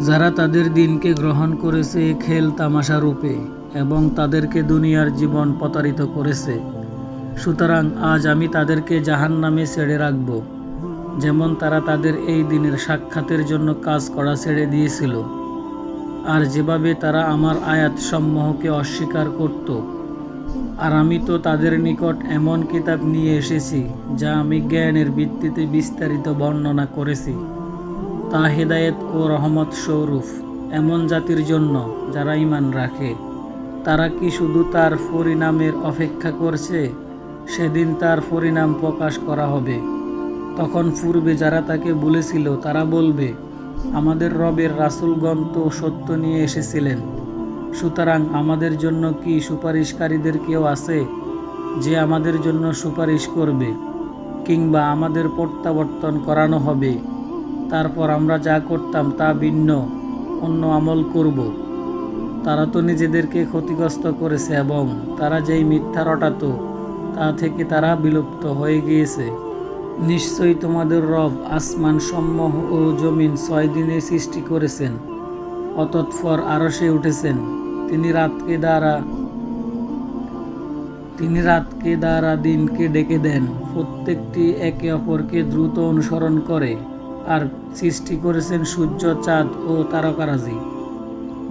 যারা তাদের দিনকে গ্রহণ করেছে খেল তামাশা রূপে এবং তাদেরকে দুনিয়ার জীবন প্রতারিত করেছে। সুতরাং আজ আমি তাদেরকে জাহান নামে ছেড়ে রাখব। যেমন তারা তাদের এই দিনের সাক্ষাতের জন্য কাজ করা ছেড়ে দিয়েছিল। আর যেভাবে তারা আমার আয়াত সমূহকে অস্বীকার করত। আর আমি তো তাদের নিকট এমন কিতাব নিয়ে এসেছি, যা আমি জ্ঞানের ভিত্তিতে বিস্তারিত বর্ণনা করেছি। তা হেদায়েত ও রহমত স্বরূপ এমন জাতির জন্য যারা ইমান রাখে। তারা কি শুধু তার পরিণামের অপেক্ষা করছে? সেদিন তার পরিণাম প্রকাশ করা হবে। তখন পূর্বে যারা তাকে বলেছিল, তারা বলবে, আমাদের রবের রাসূলগণ তো সত্য নিয়ে এসেছিলেন। সুতরাং আমাদের জন্য কি সুপারিশকারীদের কেউ আছে যে আমাদের জন্য সুপারিশ করবে? কিংবা আমাদের প্রত্যাবর্তন করানো হবে? তারপর আমরা যা করতাম তা ভিন্ন, অন্য আমল করব। তারা তো নিজেদেরকে ক্ষতিগ্রস্ত করেছে এবং তারা যেই মিথ্যা রটাত, তা থেকে তারা বিলুপ্ত হয়ে গিয়েছে। নিশ্চয়ই তোমাদের রব আসমান সমূহ ও জমিন ছয় দিনে সৃষ্টি করেছেন, অতৎপর আরশে উঠেছেন। তিনি রাতকে দ্বারা, তিনি রাতকে দ্বারা দিনকে ডেকে দেন, প্রত্যেকটি একে অপরকে দ্রুত অনুসরণ করে। আর সৃষ্টি করেছেন সূর্য, চাঁদ ও তারকারাজি,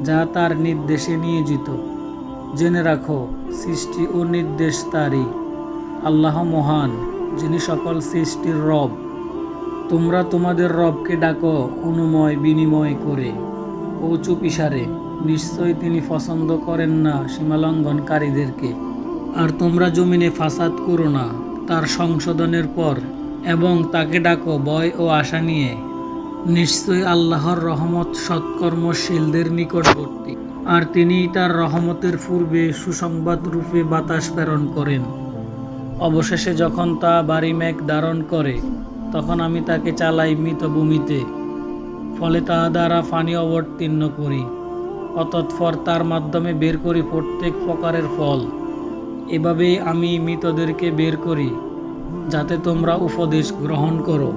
যা তার নির্দেশে নিয়োজিত। জেনে রাখো, সৃষ্টি ও নির্দেশ তারই। আল্লাহ মহান, যিনি সকল সৃষ্টির রব। তোমরা তোমাদের রবকে ডাকো অনুময় বিনিময় করে। ও চুপিসারে নিশ্চয়ই তিনি পছন্দ করেন না সীমালঙ্ঘনকারীদেরকে। আর তোমরা জমিনে ফাসাদ করো না, তার সংশোধনের পর এবং তাকে ডাকো ভয় ও আশা নিয়ে। নিশ্চয়ই আল্লাহর রহমত সৎকর্মশীলদের নিকটবর্তী। আর তিনি তার রহমতের পূর্বে সুসংবাদ রূপে বাতাস প্রেরণ করেন। অবশেষে যখন তা বাড়ি মেঘ ধারণ করে, তখন আমি তাকে চালাই মৃত ভূমিতে। ফলে তা দ্বারা পানি অবতীর্ণ করি। অতৎপর তার মাধ্যমে বের করি প্রত্যেক প্রকারের ফল। এভাবেই আমি মৃতদেরকে বের করি। যাতে তোমরা উপদেশ গ্রহণ করো।